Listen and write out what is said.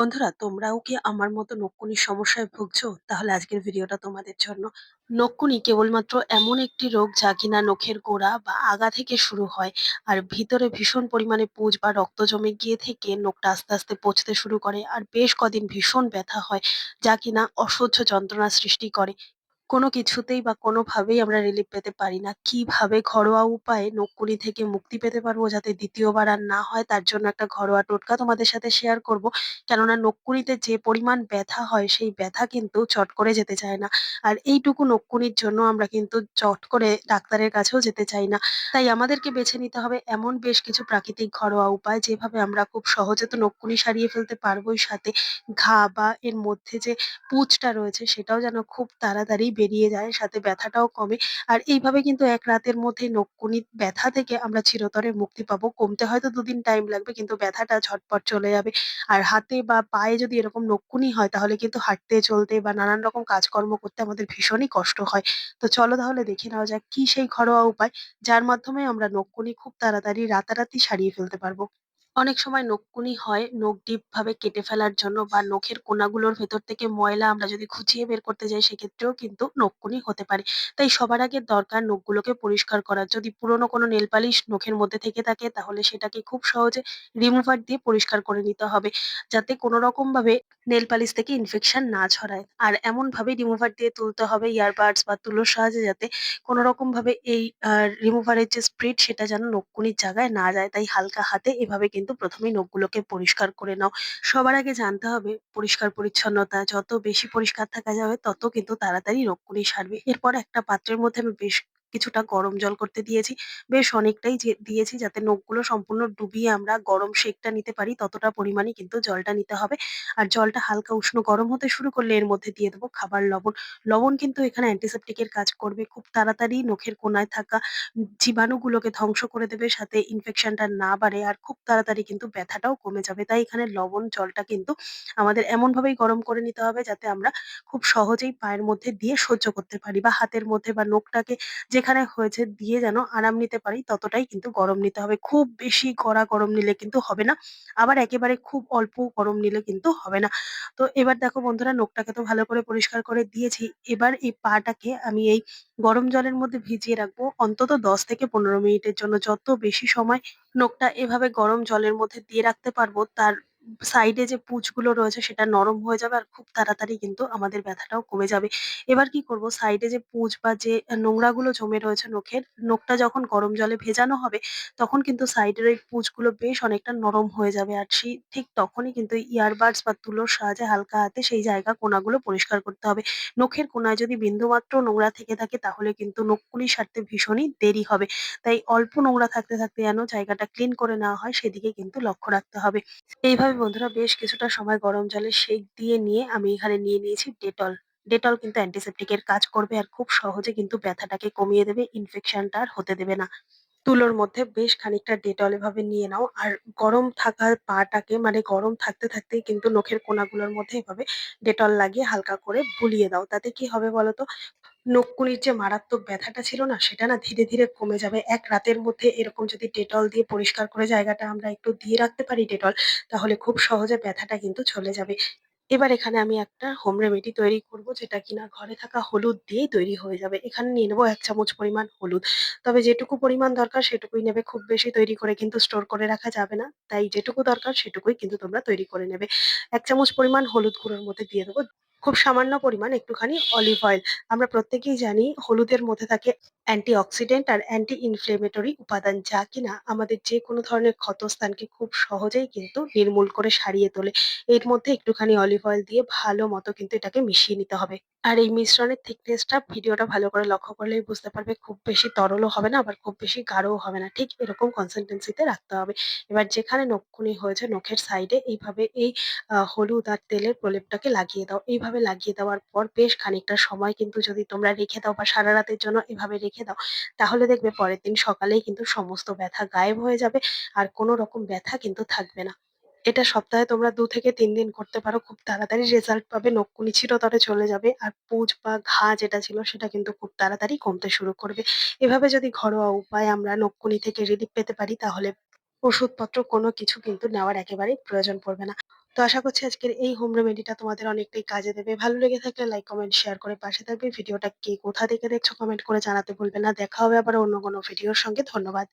বন্ধুরা, তোমরাও কি আমার মতো নকুনির সমস্যায় ভুগছো? তাহলে আজকের ভিডিওটা তোমাদের জন্য। নক্কুনি কেবলমাত্র এমন একটি রোগ যা কিনা নখের গোড়া বা আগা থেকে শুরু হয় আর ভিতরে ভীষণ পরিমাণে পুঁজ বা রক্ত জমে গিয়ে থেকে নখটা আস্তে আস্তে পচতে শুরু করে আর বেশ কদিন ভীষণ ব্যথা হয় যা কিনা অসহ্য যন্ত্রণা সৃষ্টি করে। কোনো কিছুতেই বা কোনোভাবেই আমরা রিলিফ পেতে পারি না। কীভাবে ঘরোয়া উপায়ে নকুনি থেকে মুক্তি পেতে পারব যাতে দ্বিতীয়বার আর না হয়, তার জন্য একটা ঘরোয়া টোটকা তোমাদের সাথে শেয়ার করব। কেননা নকুনিতে যে পরিমাণ ব্যথা হয়, সেই ব্যথা কিন্তু চট করে যেতে চায় না। আর এইটুকু নকুনির জন্য আমরা কিন্তু চট করে ডাক্তারের কাছেও যেতে চাই না। তাই আমাদেরকে বেছে নিতে হবে এমন বেশ কিছু প্রাকৃতিক ঘরোয়া উপায় যেভাবে আমরা খুব সহজে তো নকুনি সারিয়ে ফেলতে পারবোই সাথে ঘা বা এর মধ্যে যে পুঁজটা রয়েছে, সেটাও যেন খুব তাড়াতাড়ি বেরিয়ে যায়, সাথে ব্যথাটাও কমে। আর এইভাবে কিন্তু এক রাতের মধ্যে নকুনির ব্যথা থেকে আমরা চিরতরে মুক্তি পাবো। কমতে হয়তো দুদিন টাইম লাগবে, কিন্তু ব্যথাটা ঝটপট চলে যাবে। আর হাতে বা পায়ে যদি এরকম নকুনি হয়, তাহলে কিন্তু হাঁটতে, চলতে বা নানান রকম কাজকর্ম করতে আমাদের ভীষণই কষ্ট হয়। তো চলো তাহলে দেখে নেওয়া যাক, কি সেই ঘরোয়া উপায় যার মাধ্যমে আমরা নকুনি খুব তাড়াতাড়ি রাতারাতি সারিয়ে ফেলতে পারব। অনেক সময় নকুনি হয়, নখ ডিপ ভাবে কেটে ফেলার জন্য বা নখের কোনাগুলোর ভেতর থেকে ময়লা আমরা যদি খুঁচিয়ে বের করতে যাই, সেক্ষেত্রেও কিন্তু নকুনি হতে পারে। তাই সবার আগে দরকার নখগুলোকে পরিষ্কার করা। যদি পুরোনো কোনো নেল পালিশ নখের মধ্যে থেকে থাকে, তাহলে সেটাকে খুব সহজে রিমুভার দিয়ে পরিষ্কার করে নিতে হবে, যাতে কোনো রকম ভাবে নেল পালিশ থেকে ইনফেকশন না ছড়ায়। আর এমন ভাবে রিমুভার দিয়ে তুলতে হবে ইয়ারবাডস বা তুলোর সাহায্যে, যাতে কোনো রকম ভাবে এই রিমুভারের যে স্প্রিড সেটা যেন নকুনির জায়গায় না যায়। তাই হালকা হাতে এভাবে কিন্তু প্রথমেই নখগুলোকে পরিষ্কার করে নাও। সবার আগে জানতে হবে পরিষ্কার পরিচ্ছন্নতা, যত বেশি পরিষ্কার থাকা যাবে, তত কিন্তু তাড়াতাড়ি রোগগুলি সারবে। এরপর একটা পাত্রের মধ্যে আমি বেশ কিছুটা গরম জল করতে দিয়েছি। বেশ অনেকটাই যে, দিয়েছি যাতে নখগুলো সম্পূর্ণ ডুবিয়ে আমরা গরম সেকটা নিতে পারি, ততটা পরিমাণে কিন্তু জলটা নিতে হবে। আর জলটা হালকা উষ্ণ গরম হতে শুরু করলে এর মধ্যে দিয়ে দেবো খাবার লবণ। লবণ কিন্তু এখানে অ্যান্টিসেপ্টিকের কাজ করবে। খুব তাড়াতাড়ি নখের কোনায় থাকা জীবাণুগুলোকে ধ্বংস করে দেবে, সাথে ইনফেকশনটা না বাড়ে আর খুব তাড়াতাড়ি কিন্তু ব্যথাটাও কমে যাবে। তাই এখানে লবণ, জলটা কিন্তু আমাদের এমন ভাবেই গরম করে নিতে হবে যাতে আমরা খুব সহজেই পায়ের মধ্যে দিয়ে সহ্য করতে পারি বা হাতের মধ্যে বা নখটাকে যেখানে হয়েছে দিয়ে যেন আরাম নিতে পারি, ততটাই কিন্তু গরম নিতে হবে। খুব বেশি কড়া গরম নিলে কিন্তু হবে না, আবার একেবারে খুব অল্প গরম নিলে কিন্তু হবে না। তো এবার দেখো বন্ধুরা, নখটাকে তো ভালো করে পরিষ্কার করে দিয়েছি। এবার এই পাটাকে আমি এই গরম জলের মধ্যে ভিজিয়ে রাখব অন্তত দশ থেকে পনেরো মিনিটের জন্য। যত বেশি সময় নখটা এভাবে গরম জলের মধ্যে দিয়ে রাখতে পারব, তার সাইডে যে পুঁজগুলো রয়েছে সেটা নরম হয়ে যাবে আর খুব তাড়াতাড়ি কিন্তু আমাদের ব্যথাটাও কমে যাবে। এবার কি করব? সাইডে যে পুঁজ বা যে নোংরাগুলো জমে রয়েছে নখের, নখটা যখন গরম জলে ভেজানো হবে, তখন কিন্তু সাইডের ওই পুঁজগুলো বেশ অনেকটা নরম হয়ে যাবে আর সেই ঠিক তখনই কিন্তু ইয়ারবাডস বা তুলোর সাহায্যে হালকা হাতে সেই জায়গা কোনাগুলো পরিষ্কার করতে হবে। নখের কোনায় যদি বিন্দুমাত্র নোংরা থেকে থাকে, তাহলে কিন্তু নখকুনি সারতে ভীষণই দেরি হবে। তাই অল্প নোংরা থাকতে থাকতে যেন জায়গাটা ক্লিন করে নেওয়া হয়, সেদিকে কিন্তু লক্ষ্য রাখতে হবে। এইভাবে বন্ধুরা বেশ কিছুটা সময় গরম জলে সেঁক দিয়ে নিয়ে আমি এখানে নিয়ে নিয়েছি ডেটল ডেটল কিন্তু অ্যান্টিসেপ্টিক এর কাজ করবে আর খুব সহজে কিন্তু ব্যথাটাকে কমিয়ে দেবে ইনফেকশনটা আর হতে দেবে না। তুলোর মধ্যে বেশ খানিকটা ডেটল এভাবে নিয়ে নাও। আর গরম থাকার পাটাকে মানে গরম থাকতে থাকতেই কিন্তু নখের কোনাগুলোর মধ্যে এভাবে ডেটল লাগিয়ে হালকা করে বুলিয়ে দাও। তাতে কি হবে বলতো? নখকুনির যে মারাত্মক ব্যথাটা ছিল না, সেটা না ধীরে ধীরে কমে যাবে। এক রাতের মধ্যে এরকম যদি ডেটল দিয়ে পরিষ্কার করে জায়গাটা আমরা একটু দিয়ে রাখতে পারি ডেটল, তাহলে খুব সহজে ব্যথাটা কিন্তু চলে যাবে। এবার এখানে আমি একটা হোম রেমেডি তৈরি করব, যেটা কিনা ঘরে থাকা হলুদ দিয়েই তৈরি হয়ে যাবে। এখানে নিয়ে নেব এক চামচ পরিমাণ হলুদ। তবে যেটুকু পরিমাণ দরকার সেটুকুই নেবে, খুব বেশি তৈরি করে কিন্তু স্টোর করে রাখা যাবে না। তাই যেটুকু দরকার সেটুকুই কিন্তু তোমরা তৈরি করে নেবে। এক চামচ পরিমাণ হলুদ গুঁড়োর মধ্যে দিয়ে দেবো। খুব সামান্য পরিমাণ একটুখানি অলিভ অয়েল আমরা প্রত্যেকেই জানি হলুদের মধ্যে থাকে অ্যান্টি অক্সিডেন্ট আর অ্যান্টি ইনফ্লেমেটরি উপাদান, যা কিনা আমাদের যে কোনো ধরনের ক্ষতস্থানকে খুব সহজেই কিন্তু নির্মূল করে সারিয়ে তোলে। এর মধ্যে একটুখানি অলিভ অয়েল দিয়ে ভালো মতো কিন্তু এটাকে মিশিয়ে নিতে হবে। আর এই মিশ্রণের থিকনেসটা ভিডিওটা ভালো করে লক্ষ্য করলেই বুঝতে পারবে খুব বেশি তরলও হবে না, আবার খুব বেশি গাঢ়ও হবে না। ঠিক এরকম কনসিস্টেন্সিতে রাখতে হবে। এবার যেখানে নখকুনি হয়েছে নখের সাইডে এইভাবে এই হলুদ আর তেলের প্রলেপটাকে লাগিয়ে দাও। এইভাবে লাগিয়ে দেওয়ার পর বেশ খানিকটা সময় কিন্তু যদি তোমরা রেখে দাও বা সারা রাতের জন্য এভাবে রেখে দাও, তাহলে দেখবে পরের দিন সকালেই কিন্তু সমস্ত ব্যথা গায়েব হয়ে যাবে আর কোনো রকম ব্যথা কিন্তু থাকবে না। এটা সপ্তাহে তোমরা দু থেকে তিন দিন করতে পারো খুব তাড়াতাড়ি রেজাল্ট পাবে নখকুনি চিরতরে চলে যাবে আর পুঁজ বা ঘা যেটা ছিল সেটা কিন্তু খুব তাড়াতাড়ি কমতে শুরু করবে এভাবে যদি ঘরোয়া উপায়ে আমরা নকুনি থেকে রিলিফ পেতে পারি তাহলে ওষুধপত্র কোনো কিছু কিন্তু নেওয়ার একেবারেই প্রয়োজন পড়বে না। তো আশা করছি আজকের এই হোম রেমেডিটা তোমাদের অনেকটাই কাজে দেবে। ভালো লেগে থাকলে লাইক, কমেন্ট, শেয়ার করে পাশে থাকবে। ভিডিওটা কে কোথা থেকে দেখছ কমেন্ট করে জানাতে ভুলবে না। দেখা হবে আবার অন্য কোনো ভিডিওর সঙ্গে। ধন্যবাদ।